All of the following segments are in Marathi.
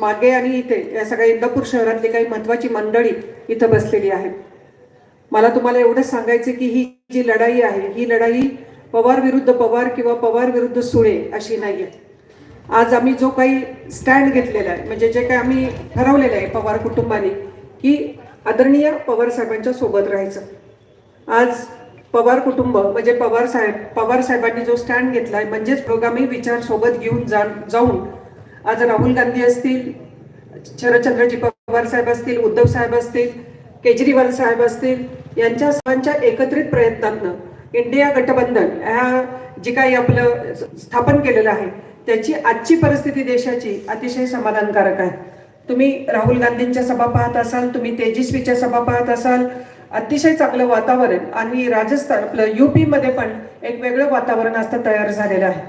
मागे आणि इथे या सगळ्या इंदापूर शहरातली काही महत्वाची मंडळी इथं बसलेली आहेत. मला तुम्हाला एवढंच सांगायचं की ही जी लढाई आहे ही लढाई पवार विरुद्ध पवार किंवा पवार विरुद्ध सुळे अशी नाही आहे आज आम्ही जो काही स्टँड घेतलेला आहे म्हणजे जे काही आम्ही ठरवलेलं आहे पवार कुटुंबाने की आदरणीय पवार साहेबांच्या सोबत राहायचं. आज पवार कुटुंब म्हणजे पवार साहेब पवार साहेबांनी जो स्टँड घेतला आहे म्हणजेच प्रोग्रामी विचार सोबत घेऊन जा जाऊन आज राहुल गांधी असतील शरदचंद्रजी पवार साहेब असतील उद्धव साहेब असतील केजरीवाल साहेब असतील यांच्या सर्वांच्या एकत्रित प्रयत्नातनं इंडिया गठबंधन ह्या जे काही आपलं स्थापन केलेलं आहे त्याची आजची परिस्थिती देशाची अतिशय समाधानकारक आहे. तुम्ही राहुल गांधींच्या सभा पाहत असाल तुम्ही तेजस्वीच्या सभा पाहत असाल अतिशय चांगलं वातावरण आणि राजस्थान आपलं युपीमध्ये पण एक वेगळं वातावरण असतं तयार झालेलं आहे.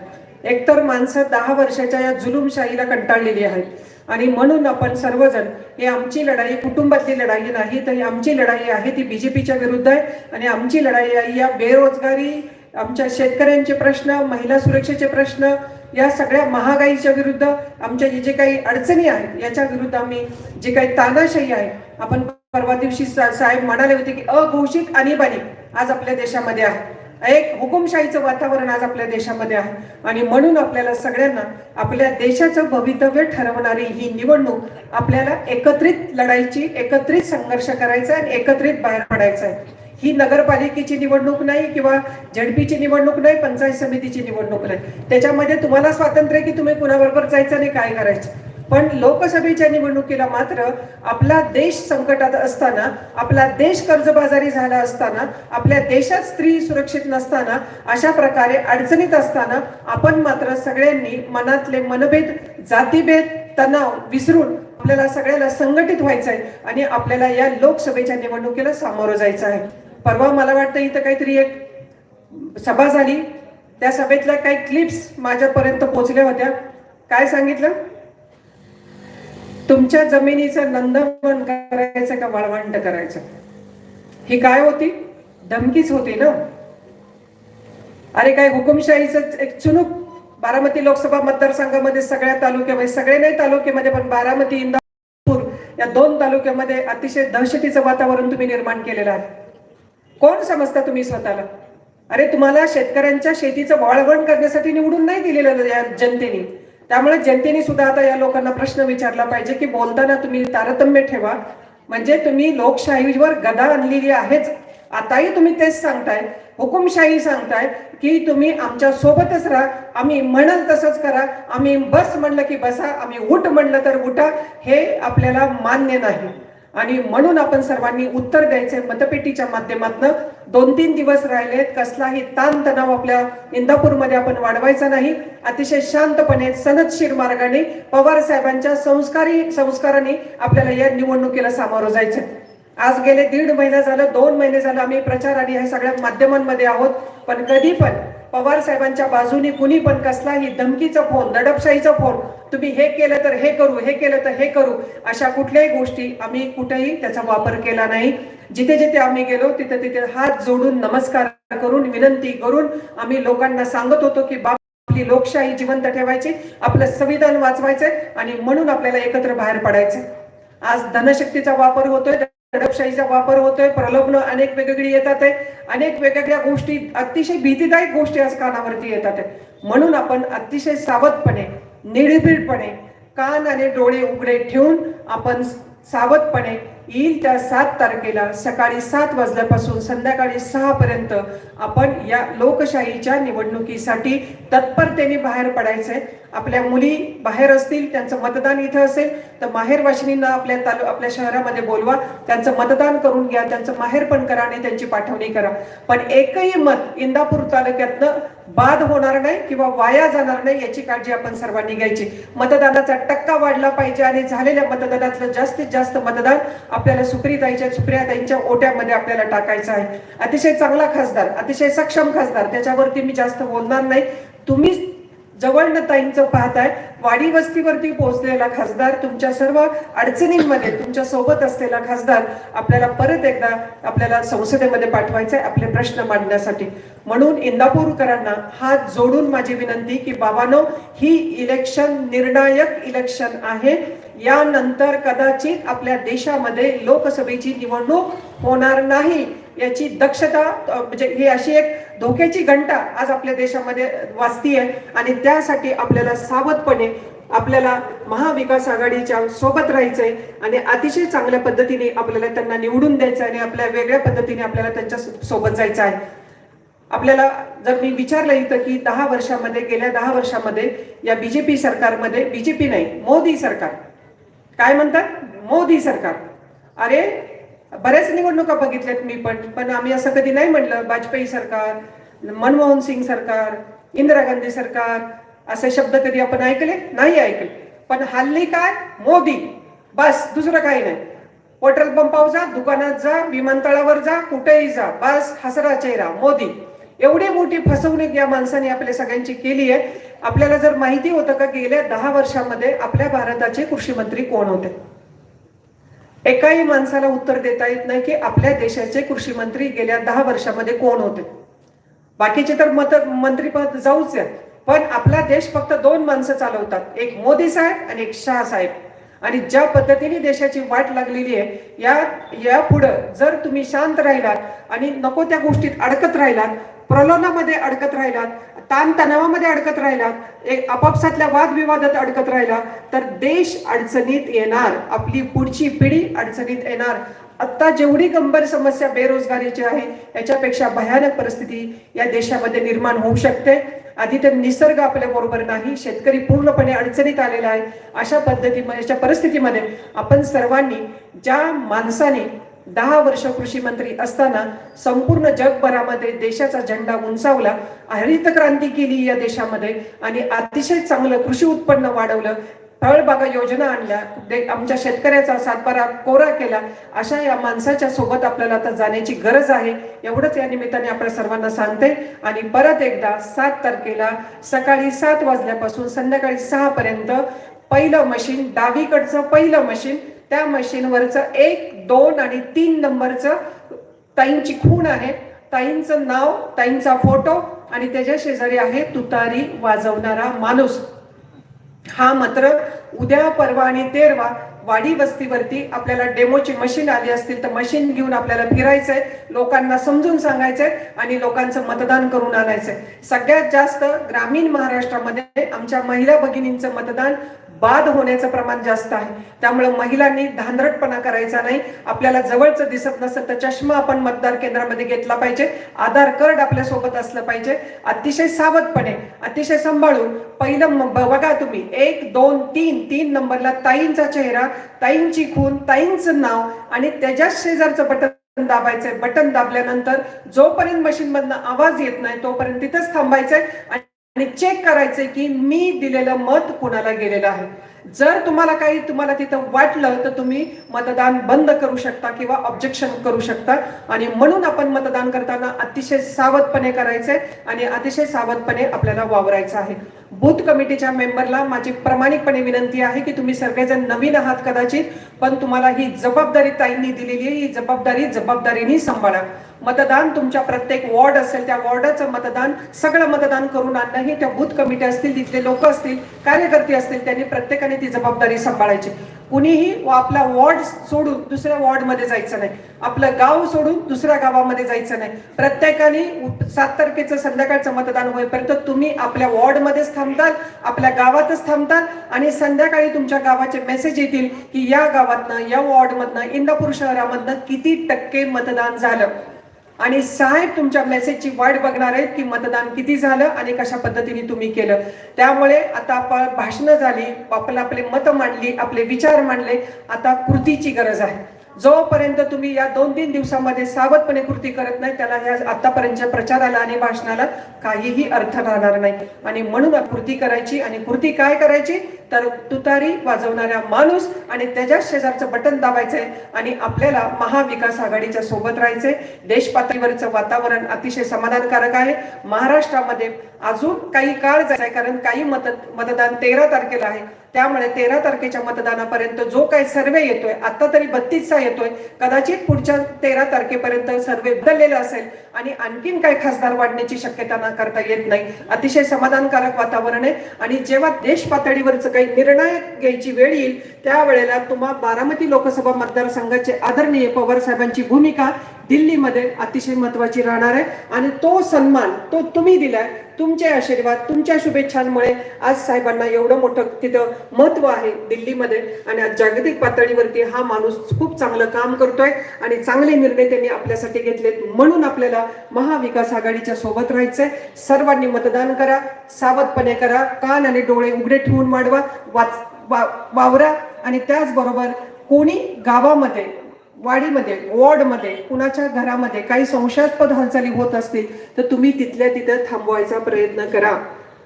एकतर माणसं दहा वर्षाच्या या जुलूमशाहीला कंटाळलेली आहेत. आणि म्हणून आपण सर्वजण ही आमची लढाई कुटुंबातली लढाई नाही तर ही आमची लढाई आहे ती बीजेपीच्या विरुद्ध आहे. आणि आमची लढाई आहे या बेरोजगारी आमच्या शेतकऱ्यांचे प्रश्न महिला सुरक्षेचे प्रश्न या सगळ्या महागाईच्या विरुद्ध आमच्या जे जे काही अडचणी आहेत याच्या विरुद्ध आम्ही जे काही तानाशाही आहे आपण परवा दिवशी सा- साहेब म्हणाले होते की अघोषित आणीबाणी आज आपल्या देशामध्ये आहे. एक हुकुमशाहीचं वातावरण आज आपल्या देशामध्ये आहे. आणि म्हणून आपल्याला सगळ्यांना आपल्या देशाचं भवितव्य ठरवणारी ही निवडणूक आपल्याला एकत्रित लढायची एकत्रित संघर्ष करायचा आणि एकत्रित बाहेर पडायचं आहे. ही नगरपालिकेची निवडणूक नाही किंवा झडपीची निवडणूक नाही पंचायत समितीची निवडणूक नाही. त्याच्यामध्ये तुम्हाला स्वातंत्र्य की तुम्ही कुणाबरोबर जायचं आणि काय करायचं? पण लोकसभेच्या निवडणुकीला मात्र आपला देश संकटात असताना आपला देश कर्जबाजारी झाला असताना आपल्या देशात स्त्री सुरक्षित नसताना अशा प्रकारे अडचणीत असताना आपण मात्र सगळ्यांनी मनातले मनभेद जातीभेद तणाव विसरून आपल्याला सगळ्याला संघटित व्हायचं आहे आणि आपल्याला या लोकसभेच्या निवडणुकीला सामोरं जायचं आहे परवा मला वाटतं इथं काहीतरी एक सभा झाली. त्या सभेतल्या काही क्लिप्स माझ्यापर्यंत पोहोचल्या होत्या. काय सांगितलं? तुमच्या जमिनीचं नंदनवन करायचं का वाळवंट करायचं? ही काय होती? धमकीच होती ना? अरे काय हुकुमशाहीच एक चुनूक बारामती लोकसभा मतदारसंघामध्ये सगळ्या तालुक्यामध्ये सगळे नाही तालुक्यामध्ये पण बारामती इंदापूर या दोन तालुक्यामध्ये अतिशय दहशतीचं वातावरण तुम्ही निर्माण केलेलं आहे. कोण समजता तुम्ही स्वतःला? अरे तुम्हाला शेतकऱ्यांच्या शेतीचं वाळवण करण्यासाठी निवडून नाही दिलेलं या जनतेने. त्यामुळे जनतेने सुद्धा आता या लोकांना प्रश्न विचारला पाहिजे की बोलताना तुम्ही तारतम्य ठेवा. म्हणजे तुम्ही लोकशाहीवर गदा आणलेली आहेच. आताही तुम्ही तेच सांगताय हुकुमशाही सांगताय की तुम्ही आमच्या सोबतच राहा. आम्ही म्हणाल तसंच करा. आम्ही बस म्हणलं की बसा. आम्ही उठ म्हणलं तर उठा. हे आपल्याला मान्य नाही. आणि म्हणून आपण सर्वांनी उत्तर द्यायचे मतपेटीच्या माध्यमातून. दोन तीन दिवस राहिलेत कसलाही ताण तणाव आपल्या इंदापूरमध्ये आपण वाढवायचा नाही. अतिशय शांतपणे सनदशीर मार्गाने पवार साहेबांच्या संस्कारी संस्काराने आपल्याला या निवडणुकीला सामोरं जायचं आज गेले दीड महिना झालं दोन महिने झालं आम्ही प्रचार आणि ह्या सगळ्या माध्यमांमध्ये आहोत. पण कधी पण पवार साहेबांच्या बाजूने कुणी पण कसलाही धमकीचा फोन दडपशाहीचा फोन तुम्ही हे केलं तर हे करू हे केलं तर हे करू अशा कुठल्याही गोष्टी आम्ही कुठेही त्याचा वापर केला नाही. जिथे जिथे आम्ही गेलो तिथे तिथे हात जोडून नमस्कार करून विनंती करून आम्ही लोकांना सांगत होतो की बाप आपली लोकशाही जिवंत ठेवायची आपलं संविधान वाचवायचंय आणि म्हणून आपल्याला एकत्र बाहेर पडायचंय. आज धनशक्तीचा वापर होतोय दडपशाहीचा वापर होतोय प्रलोभन अनेक वेगवेगळी येतात आहे. अनेक वेगवेगळ्या गोष्टी अतिशय भीतीदायक गोष्टी आज कानावरती येतात आहे. म्हणून आपण अतिशय सावधपणे निर्भीडपणे कान आणि डोळे उघडे ठेवून आपण सावधपणे येईल त्या सात तारखेला सकाळी सात वाजल्यापासून संध्याकाळी सहा पर्यंत आपण या लोकशाहीच्या निवडणुकीसाठी तत्परतेने बाहेर पडायचंय. आपल्या मुली बाहेर असतील त्यांचं मतदान इथं असेल तर माहेरवाशिनींना आपल्या तालु आपल्या शहरामध्ये बोलवा. त्यांचं मतदान करून घ्या त्यांचं माहेर पण करा आणि त्यांची पाठवणी करा. पण एकही मत इंदापूर तालुक्यातनं बाद होणार नाही किंवा वाया जाणार नाही याची काळजी आपण सर्वांनी घ्यायची. मतदानाचा टक्का वाढला पाहिजे आणि झालेल्या मतदानातलं जास्तीत जास्त मतदान आपल्याला सुप्रियाताईच्या सुप्रियाताईंच्या ओट्यामध्ये आपल्याला टाकायचं आहे. अतिशय चांगला खासदार अतिशय सक्षम खासदार त्याच्यावरती मी जास्त बोलणार नाही. तुम्ही जवळनं ताईंचं पाहताय वाडी वस्तीवरती पोहोचलेला खासदार तुमच्या सर्व अडचणींमध्ये तुमच्यासोबत असलेला खासदार आपल्याला परत एकदा आपल्याला संसदेमध्ये पाठवायचा आहे आपले प्रश्न मांडण्यासाठी. म्हणून इंदापूरकरांना हात जोडून माझी विनंती की बाबानो ही इलेक्शन निर्णायक इलेक्शन आहे. यानंतर कदाचित आपल्या देशामध्ये लोकसभेची निवडणूक होणार नाही. याची दक्षता म्हणजे ही अशी एक धोक्याची घंटा आज आपल्या देशामध्ये वाजती आहे आणि त्यासाठी आपल्याला सावधपणे आपल्याला महाविकास आघाडीच्या सोबत राहायचंय आणि अतिशय चांगल्या पद्धतीने आपल्याला त्यांना निवडून द्यायचं आणि आपल्या वेगळ्या पद्धतीने आपल्याला त्यांच्यासोबत जायचं आहे आपल्याला जर मी विचारलं इथं की दहा वर्षामध्ये गेल्या दहा वर्षामध्ये या बीजेपी सरकारमध्ये बीजेपी नाही मोदी सरकार. काय म्हणतात? मोदी सरकार. अरे बऱ्याच निवडणुका बघितल्यात मी पण पण आम्ही असं कधी नाही म्हणलं वाजपेयी सरकार मनमोहन सिंग सरकार इंदिरा गांधी सरकार असे शब्द कधी आपण ऐकले? नाही ऐकले. पण हल्ली काय? मोदी. बस दुसरं काही नाही. पेट्रोल पंपावर जा दुकानात जा विमानतळावर जा कुठेही जा. बस हसरा चेहरा मोदी. एवढी मोठी फसवणूक या माणसाने आपल्या सगळ्यांची केली आहे. आपल्याला जर माहिती होतं का गेल्या दहा वर्षामध्ये आपल्या भारताचे कृषी मंत्री कोण होते? एकाही माणसाला उत्तर देता येत नाही की आपल्या देशाचे कृषी मंत्री गेल्या दहा वर्षामध्ये कोण होते? बाकीचे तर मत मंत्रीपद जाऊच आहेत पण आपला देश फक्त दोन माणसं चालवतात. एक मोदी साहेब आणि एक शाह साहेब. आणि ज्या पद्धतीने देशाची वाट लागलेली आहे या या पुढं जर तुम्ही शांत राहिलात आणि नको त्या गोष्टीत अडकत राहिलात प्रलोभनामध्ये अडकत राहिलात ताणतणावामध्ये अडकत राहिलात एक आपापसातल्या वादविवादात अडकत राहिला तर देश अडचणीत येणार आपली पुढची पिढी अडचणीत येणार. आता जेवढी गंभीर समस्या बेरोजगारीची आहे याच्यापेक्षा भयानक परिस्थिती या देशामध्ये निर्माण होऊ शकते. आधी तर निसर्ग आपल्या बरोबर नाही शेतकरी पूर्णपणे अडचणीत आलेला आहे. अशा पद्धतीमध्ये परिस्थितीमध्ये आपण सर्वांनी ज्या माणसाने दहा वर्ष कृषी मंत्री असताना संपूर्ण जगभरामध्ये देशाचा झेंडा उंचावला हरित क्रांती केली या देशामध्ये आणि अतिशय चांगलं कृषी उत्पन्न वाढवलं फळबागा योजना आणल्या दे- आमच्या शेतकऱ्याचा सातबारा कोरा केला अशा या माणसाच्या सोबत आपल्याला आता जाण्याची गरज आहे. एवढंच या निमित्ताने आपल्या सर्वांना सांगते आणि परत एकदा सात तारखेला सकाळी सात वाजल्यापासून संध्याकाळी सहा पर्यंत पहिलं मशीन डावीकडचं पहिलं मशीन त्या मशीनवरचं एक दोन आणि तीन नंबरचं ताईंची खूण आहे. ताईंचं नाव ताईंचा फोटो आणि त्याच्या शेजारी आहे तुतारी वाजवणारा माणूस. हा मात्र उद्या परवा आणि तेरवा वाडी वस्तीवरती आपल्याला डेमोची मशीन आली असतील तर मशीन घेऊन आपल्याला फिरायचंय लोकांना समजून सांगायचंय आणि लोकांचं मतदान करून आणायचंय. सगळ्यात जास्त ग्रामीण महाराष्ट्रामध्ये आमच्या महिला भगिनींचं मतदान बाद होण्याचं प्रमाण जास्त आहे. त्यामुळे महिलांनी धांदरटपणा करायचा नाही. आपल्याला जवळचं दिसत नसेल तर चष्मा आपण मतदार केंद्रामध्ये घेतला पाहिजे. आधार कार्ड आपल्यासोबत असलं पाहिजे. अतिशय सावधपणे अतिशय सांभाळून पहिलं बघा तुम्ही. एक दोन तीन तीन नंबरला ताईंचा चेहरा ताईंची खून ताईंचं नाव आणि त्याच्याच शेजारचं बटन दाबायचंय. बटन दाबल्यानंतर जोपर्यंत मशीन मधनं आवाज येत नाही तोपर्यंत तिथंच थांबायचंय आणि चेक करायचंय की मी दिलेलं मत कुणाला गेलेलं आहे. जर तुम्हाला काही तुम्हाला तिथं वाटलं तर तुम्ही मतदान बंद करू शकता किंवा ऑब्जेक्शन करू शकता. आणि म्हणून आपण मतदान करताना अतिशय सावधपणे करायचंय आणि अतिशय सावधपणे आपल्याला वावरायचं आहे. बूथ कमिटीच्या मेंबरला माझी प्रामाणिकपणे विनंती आहे की तुम्ही सगळेजण नवीन आहात कदाचित पण तुम्हाला ही जबाबदारी ताईंनी दिलेली आहे. ही जबाबदारी जबाबदारीने सांभाळा. मतदान तुमच्या प्रत्येक वॉर्ड असेल त्या वॉर्डाचं मतदान सगळं मतदान करून आणणं हे त्या बूथ कमिटी असतील तिथले लोक असतील कार्यकर्ते असतील त्यांनी प्रत्येकाने ती जबाबदारी सांभाळायची. कुणीही व आपला वॉर्ड सोडून दुसऱ्या वॉर्डमध्ये जायचं नाही. आपलं गाव सोडून दुसऱ्या गावामध्ये जायचं नाही. प्रत्येकाने सात तारखेचं संध्याकाळचं मतदान होईपर्यंत तुम्ही आपल्या वॉर्डमध्येच थांबताल आपल्या गावातच थांबताल आणि संध्याकाळी तुमच्या गावाचे मेसेज येतील की या गावातनं या वॉर्डमधनं इंदापूर शहरामधनं किती टक्के मतदान झालं. आणि साहेब तुमच्या मेसेजची वाट बघणार आहेत की मतदान किती झालं आणि कशा पद्धतीने तुम्ही केलं. त्यामुळे आता आपण भाषणं झाली आपण आपले मत मांडली आपले विचार मांडले आता कृतीची गरज आहे. जोपर्यंत तुम्ही या दोन तीन दिवसामध्ये सावधपणे कृती करत नाही त्याला ह्या आतापर्यंतच्या प्रचाराला आणि भाषणाला काहीही अर्थ राहणार नाही. आणि म्हणून कृती करायची आणि कृती काय करायची? तर तुतारी वाजवणारा माणूस आणि त्याच्या शेजारचं बटन दाबायचंय आणि आपल्याला महाविकास आघाडीच्या सोबत राहायचंय. देश पातळीवरचं वातावरण अतिशय समाधानकारक आहे. महाराष्ट्रामध्ये अजून काही काळ जायचा आहे कारण काही मत मतदान तेरा तारखेला आहे. त्यामुळे तेरा तारखेच्या मतदानापर्यंत जो काही सर्वे येतोय आता तरी बत्तीसचा येतोय. कदाचित पुढच्या तेरा तारखेपर्यंत सर्वे बदललेला असेल आणि आणखीन काही खासदार वाढण्याची शक्यता नाकारता येत नाही. अतिशय समाधानकारक वातावरण आहे आणि जेव्हा देश पातळीवरचं काही निर्णय घ्यायची वेळ येईल त्यावेळेला तुम्हा बारामती लोकसभा मतदारसंघाचे आदरणीय पवार साहेबांची भूमिका दिल्लीमध्ये अतिशय महत्वाची राहणार आहे. आणि तो सन्मान तो तुम्ही दिलाय तुमचे आशीर्वाद तुमच्या शुभेच्छांमुळे आज साहेबांना एवढं मोठं तिथं महत्त्व आहे दिल्लीमध्ये. आणि आज जागतिक पातळीवरती हा माणूस खूप चांगलं काम करतोय आणि चांगले निर्णय त्यांनी आपल्यासाठी घेतलेत. म्हणून आपल्याला महाविकास आघाडीच्या सोबत राहायचंय. सर्वांनी मतदान करा सावधपणे करा कान आणि डोळे उघडे ठेवून वाढवा वाच वा- वावरा. आणि त्याचबरोबर कोणी गावामध्ये वाडीमध्ये वॉर्डमध्ये कुणाच्या घरामध्ये काही संशयास्पद हालचाली होत असतील तर तुम्ही तिथल्या तिथं थांबवायचा प्रयत्न करा.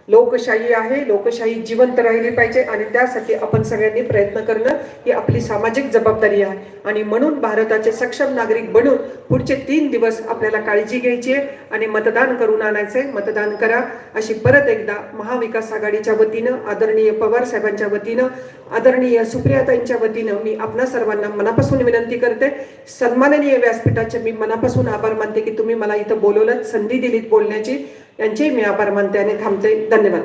लोकशाही आहे लोकशाही जिवंत राहिली पाहिजे आणि त्यासाठी आपण सगळ्यांनी प्रयत्न करणं ही आपली सामाजिक जबाबदारी आहे. आणि म्हणून भारताचे सक्षम नागरिक बनून पुढचे तीन दिवस आपल्याला काळजी घ्यायची आहे आणि मतदान करून आणायचंय. मतदान करा. अशी परत एकदा महाविकास आघाडीच्या वतीनं आदरणीय पवार साहेबांच्या वतीनं आदरणीय सुप्रियाताईंच्या वतीनं मी आपणा सर्वांना मनापासून विनंती करते. सन्माननीय व्यासपीठाचे मी मनापासून आभार मानते की तुम्ही मला इथं बोलवलं संधी दिलीत बोलण्याची. यांचे मी आभार मानते आणि थांबते. धन्यवाद.